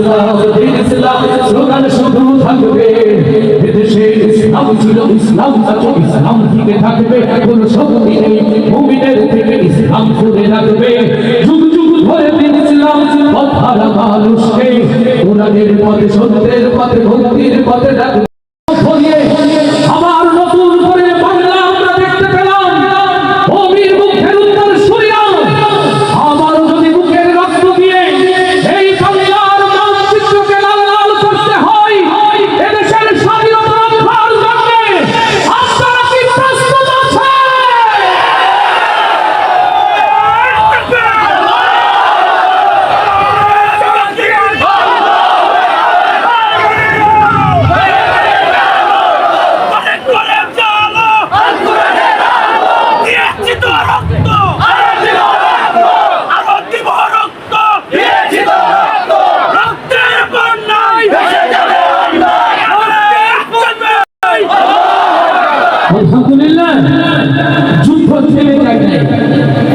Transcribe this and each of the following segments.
ইসলাম দিন ইসলাম স্লোগান থাকবে এদেশে ইসলাম ছিল ইসলাম আছে ইসলাম থেকে থাকবে কোন শক্তি থেকে মানুষকে পথে সত্যের পথে ভক্তির পথে Thank you.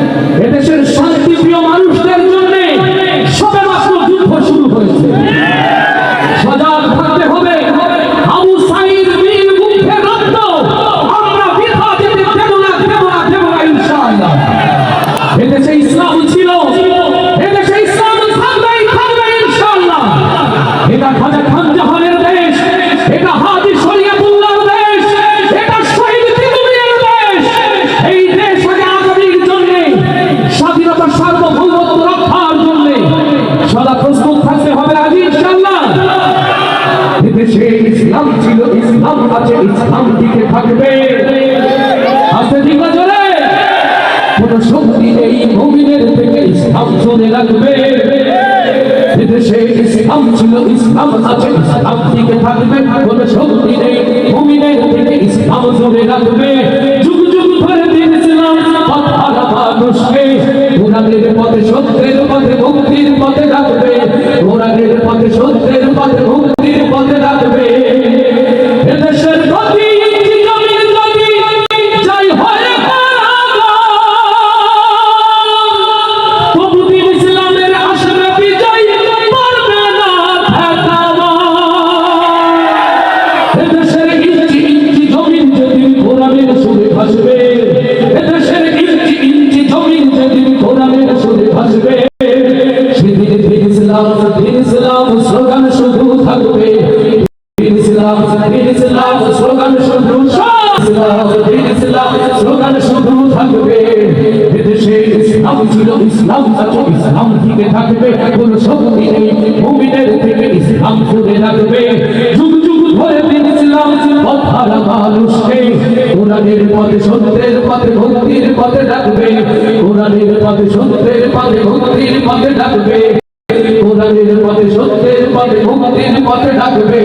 এদেশে ইসলাম ছিল, ইসলাম আছে, ইসলাম দিকে থাকবে। কোন শক্তি নেই মুমিনের থেকে, ইসলাম চলে রাখবে। এদেশে ইসলাম ছিল, ইসলাম আছে, ইসলাম দিকে থাকবে। কোন শক্তি নেই মুমিনের থেকে, ইসলাম চলে রাখবে। যুগ যুগ ধরে পথ হারা মানুষকে কোরআনের পথে সত্যের পথে মুক্তির পথে রাখবে। কোরআনের পথে সত্যের পথে মুক্তির ইসলাম দিন ইসলাম স্লোগান শুধু ইসলাম দিন ইসলাম স্লোগান শুধু ছিল ইসলাম ইসলাম থেকে থাকবে কোন শক্তি নেই মুমিনের থেকে ইসলাম ধরে রাখবে যুগ যুগ ধরে দিন ইসলাম পথ হারা মানুষকে কোরআনের পথে সত্যের পথে ভক্তির রাখবে কোরআনের পথে সত্যের পথে ভক্তির রাখবে কোরআনের পথে সত্যের পথে মুক্তির পথে ডাকবে